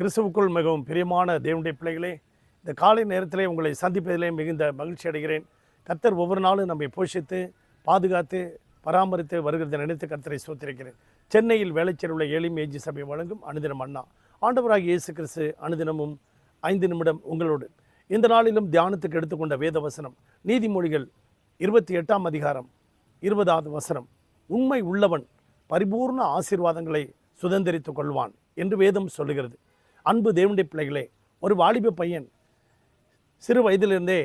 கிறிஸ்துவுக்குள் மிகவும் பிரியமான தேவனுடைய பிள்ளைகளே இந்த காலை நேரத்திலே உங்களை சந்திப்பதிலே மிகுந்த மகிழ்ச்சி அடைகிறேன். கர்த்தர் ஒவ்வொரு நாளும் நம்மை போஷித்து பாதுகாத்து பராமரித்து வருகிறத நினைத்து கர்த்தரை சோத்திருக்கிறேன் சென்னையில் வேலைச்சேர் உள்ள ஏழை மேஜி சபை வழங்கும் அனுதினம் அண்ணா. ஆண்டவராக இயேசு கிறிஸ்து அனுதினமும் ஐந்து நிமிடம் உங்களோடு. இந்த நாளிலும் தியானத்துக்கு எடுத்துக்கொண்ட வேத வசனம் நீதிமொழிகள் இருபத்தி எட்டாம் அதிகாரம் இருபதாவது வசனம். உண்மை உள்ளவன் பரிபூர்ண ஆசீர்வாதங்களை சுதந்திரித்துக் கொள்வான் என்று வேதம் சொல்லுகிறது. அன்பு தேவனுடைய பிள்ளைகளே ஒரு வாலிப பையன் சிறு வயதிலிருந்தே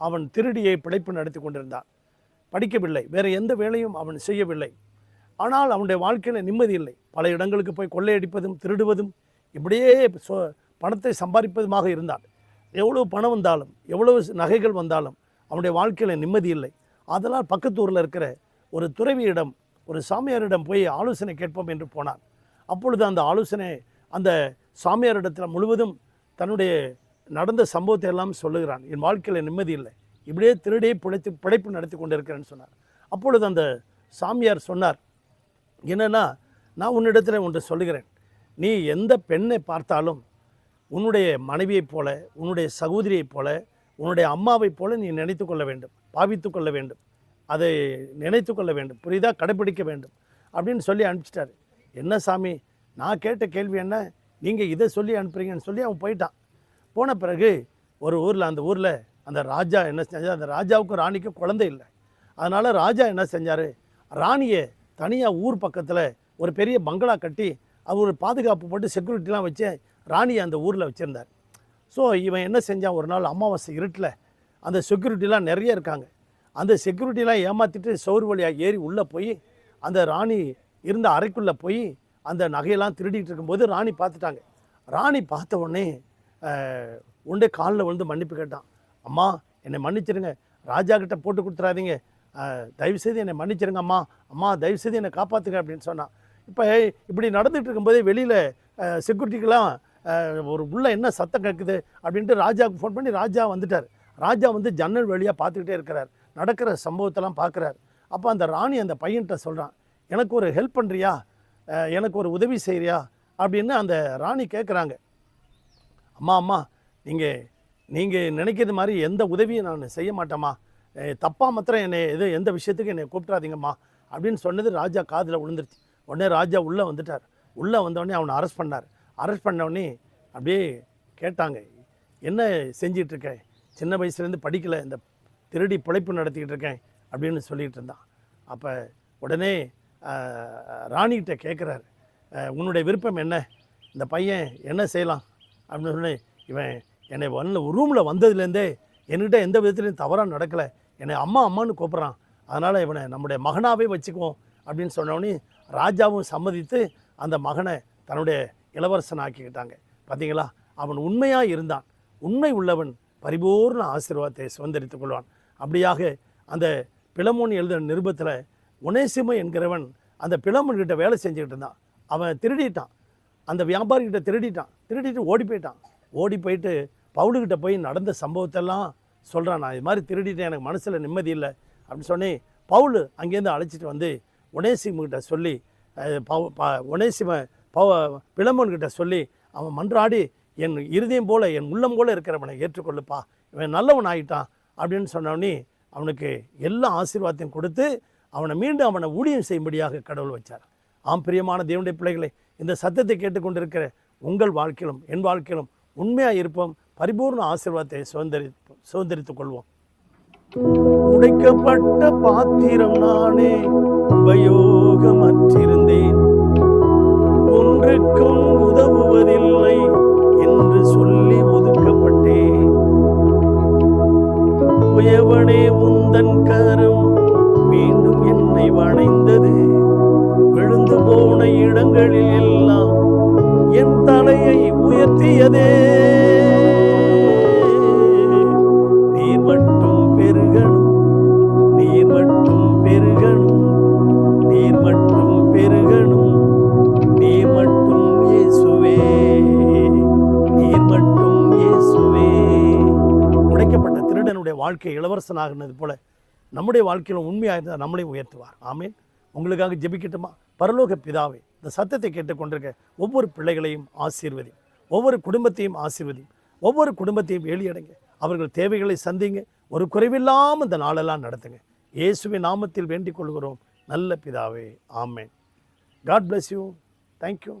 அவன் திருடியை பிழைப்பு நடத்தி கொண்டிருந்தான். படிக்கவில்லை வேறு எந்த வேலையும் அவன் செய்யவில்லை. ஆனால் அவனுடைய வாழ்க்கையில் நிம்மதி இல்லை. பல இடங்களுக்கு போய் கொள்ளையடிப்பதும் திருடுவதும் இப்படியே சொ பணத்தை சம்பாதிப்பதுமாக இருந்தான். எவ்வளவு பணம் வந்தாலும் எவ்வளவு நகைகள் வந்தாலும் அவனுடைய வாழ்க்கையில் நிம்மதி இல்லை. அதனால் பக்கத்து ஊரில் இருக்கிற ஒரு துறவியிடம் ஒரு சாமியாரிடம் போய் ஆலோசனை கேட்போம் என்று போனான். அப்பொழுது அந்த ஆலோசனை அந்த சாமியாரிடத்தில் முழுவதும் தன்னுடைய நடந்த சம்பவத்தை எல்லாம் சொல்லுகிறான். என் வாழ்க்கையில் நிம்மதி இல்லை. இப்படியே திருடியே பிழைத்து பிழைப்பு நடத்தி கொண்டிருக்கிறேன்னு சொன்னார். அப்பொழுது அந்த சாமியார் சொன்னார் என்னென்னா நான் உன்னிடத்தில் ஒன்று சொல்லுகிறேன். நீ எந்த பெண்ணை பார்த்தாலும் உன்னுடைய மனைவியைப் போல உன்னுடைய சகோதரியைப் போல உன்னுடைய அம்மாவைப் போல நீ நினைத்து கொள்ள வேண்டும் பாவித்து கொள்ள வேண்டும். அதை நினைத்து கொள்ள வேண்டும். புரியுதா? கடைப்பிடிக்க வேண்டும். அப்படின்னு சொல்லி அனுப்பிச்சிட்டாரு. என்ன சாமி? நான் கேட்ட கேள்வி என்ன? நீங்கள் இதை சொல்லி அனுப்புறீங்கன்னு சொல்லி அவன் போயிட்டான். போன பிறகு ஒரு ஊரில் அந்த ஊரில் அந்த ராஜா என்ன செஞ்சார்? அந்த ராஜாவுக்கும் ராணிக்கும் குழந்தை இல்லை. அதனால் ராஜா என்ன செஞ்சார்? ராணியை தனியாக ஊர் பக்கத்தில் ஒரு பெரிய பங்களா கட்டி அவர் ஒரு பாதுகாப்பு போட்டு செக்யூரிட்டிலாம் வச்சு ராணியை அந்த ஊரில் வச்சுருந்தார். ஸோ இவன் என்ன செஞ்சான்? ஒரு நாள் அமாவாசை இருட்டில் அந்த செக்யூரிட்டிலாம் நிறைய இருக்காங்க. அந்த செக்யூரிட்டிலாம் ஏமாற்றிட்டு சௌர் வழியாக ஏறி உள்ளே போய் அந்த ராணி இருந்த அறைக்குள்ளே போய் அந்த நகையெல்லாம் திருடிட்டு இருக்கும்போது ராணி பார்த்துட்டாங்க. ராணி பார்த்த உடனே உண்டே காலில் விழுந்து மன்னிப்பு கேட்டான். அம்மா என்னை மன்னிச்சிருங்க. ராஜா கிட்ட போட்டு கொடுத்துறாதீங்க. தயவுசெய்து என்னை மன்னிச்சிருங்க அம்மா. அம்மா தயவுசெய்து என்னை காப்பாற்றுங்க அப்படின்னு சொன்னான். இப்போ இப்படி நடந்துகிட்டு இருக்கும்போதே வெளியில் செக்யூரிட்டிக்கெலாம் ஒரு உள்ள என்ன சத்தம் கேட்குது அப்படின்ட்டு ராஜாவுக்கு ஃபோன் பண்ணி ராஜா வந்துட்டார். ராஜா வந்து ஜன்னல் வழியாக பார்த்துக்கிட்டே இருக்கிறார். நடக்கிற சம்பவத்தெல்லாம் பார்க்குறாரு. அப்போ அந்த ராணி அந்த பையன்கிட்ட சொல்கிறான் எனக்கு ஒரு ஹெல்ப் பண்ணுறியா எனக்கு ஒரு உதவி செய்கிறியா அப்படின்னு அந்த ராணி கேட்குறாங்க அம்மா அம்மா நீங்கள் நீங்கள் நினைக்கிறது மாதிரி எந்த உதவியும் நான் செய்ய மாட்டேம்மா. தப்பாக மாத்திரம் என்னை எது எந்த விஷயத்துக்கு என்னை கூப்பிட்றாதீங்கம்மா. அப்படின்னு சொன்னது ராஜா காதில் விழுந்துருச்சு. உடனே ராஜா உள்ளே வந்துட்டார். உள்ளே வந்தோடனே அவனை அரெஸ்ட் பண்ணார். அரெஸ்ட் பண்ணோடனே அப்படியே கேட்டாங்க என்ன செஞ்சிட்டு சின்ன வயசுலேருந்து படிக்கலை. இந்த திருடி பிழைப்பு நடத்திக்கிட்டு இருக்கேன். அப்படின்னு சொல்லிகிட்டு இருந்தான். அப்போ உடனே ராணிகிட்ட கேட்குறாரு உன்னுடைய விருப்பம் என்ன? இந்த பையன் என்ன செய்யலாம்? அப்படின்னு சொல்லி இவன் என்னை வந்து ரூமில் வந்ததுலேருந்தே என்கிட்ட எந்த விதத்துலையும் தவறாக நடக்கலை. என்னை அம்மா அம்மான்னு கூப்பிட்றான். அதனால் இவனை நம்முடைய மகனாகவே வச்சுக்குவோம் அப்படின்னு சொன்னோடனே ராஜாவும் சம்மதித்து அந்த மகனை தன்னுடைய இளவரசன் ஆக்கிக்கிட்டாங்க பார்த்தீங்களா அவன் உண்மையாக இருந்தான். உண்மை உள்ளவன் பரிபூர்ண ஆசீர்வாதத்தை சுதந்திரித்துக் கொள்வான். அப்படியாக அந்த பிளமோன் எழுதின நிருபத்தில் ஒனேசிம என்கிறவன் அந்த பிளம்பன்கிட்ட வேலை செஞ்சுக்கிட்டு இருந்தான். அவன் திருடிட்டான். அந்த வியாபாரிகிட்ட திருடிட்டான். திருடிட்டு ஓடி போயிட்டான். ஓடி போயிட்டு பவுலுக்கிட்ட போய் நடந்த சம்பவத்தெல்லாம் சொல்கிறான் நான் இது மாதிரி திருடிட்டேன். எனக்கு மனசில் நிம்மதி இல்லை அப்படின்னு சொன்னே பவுல் அங்கேருந்து அழைச்சிட்டு வந்து ஒனேசிமுக்கிட்ட சொல்லி பவு ப ஒனேசிம பவ பிளம்பன்கிட்ட சொல்லி அவன் மன்றாடி என் இருதயம் போல என் உள்ளம் போல இருக்கிறவனை ஏற்றுக்கொள்ளுப்பா. இவன் நல்லவன் ஆயிட்டான் அப்படின்னு சொன்னவனே அவனுக்கு எல்லா ஆசீர்வாதத்தையும் கொடுத்து அவனை மீண்டும் அவனை ஊழியம் செய்யும்படியாக கடவுள் வச்சார். ஆம் பிரியமான தேவனுடைய பிள்ளைகளை இந்த சத்தத்தை கேட்டுக்கொண்டிருக்கிற உங்கள் வாழ்க்கையிலும் என் வாழ்க்கையிலும் உண்மையாக இருப்போம். பரிபூர்ண ஆசீர்வாதத்தை சுதந்திரி சுதந்திரித்துக் கொள்வோம். உடைக்கப்பட்ட பாத்திரம் நானே உபயோகமற்றிருந்தேன். ஒன்றுக்கும் உதவுவதில்லை. விழுந்து போன இடங்களில் எல்லாம் என் தலையை உயர்த்தியதே. நீர் மட்டும் பெருகணும் நீர் மட்டும் பெருகணும் நீர் மட்டும் பெருகணும் நீர் மட்டும் இயேசுவே நீர் மட்டும் இயேசுவே. உடைக்கப்பட்ட திருடனுடைய வாழ்க்கை இளவரசனாகினது போல நம்முடைய வாழ்க்கையில் உண்மையாக இருந்தால் நம்மளையும் உயர்த்துவார். ஆமேன். உங்களுக்காக ஜெபிக்கட்டுமா? பரலோக பிதாவே இந்த சத்தத்தை கேட்டுக்கொண்டிருக்க ஒவ்வொரு பிள்ளைகளையும் ஆசீர்வதி ஒவ்வொரு குடும்பத்தையும் ஆசீர்வதி ஒவ்வொரு குடும்பத்தையும் வெளியடைங்க அவர்கள் தேவைகளை சந்திங்க. ஒரு குறைவில்லாமல் இந்த நாளெல்லாம் நடத்துங்க. இயேசுவின் நாமத்தில் வேண்டிக் கொள்கிறோம். நல்ல பிதாவே ஆமேன். God bless you thank you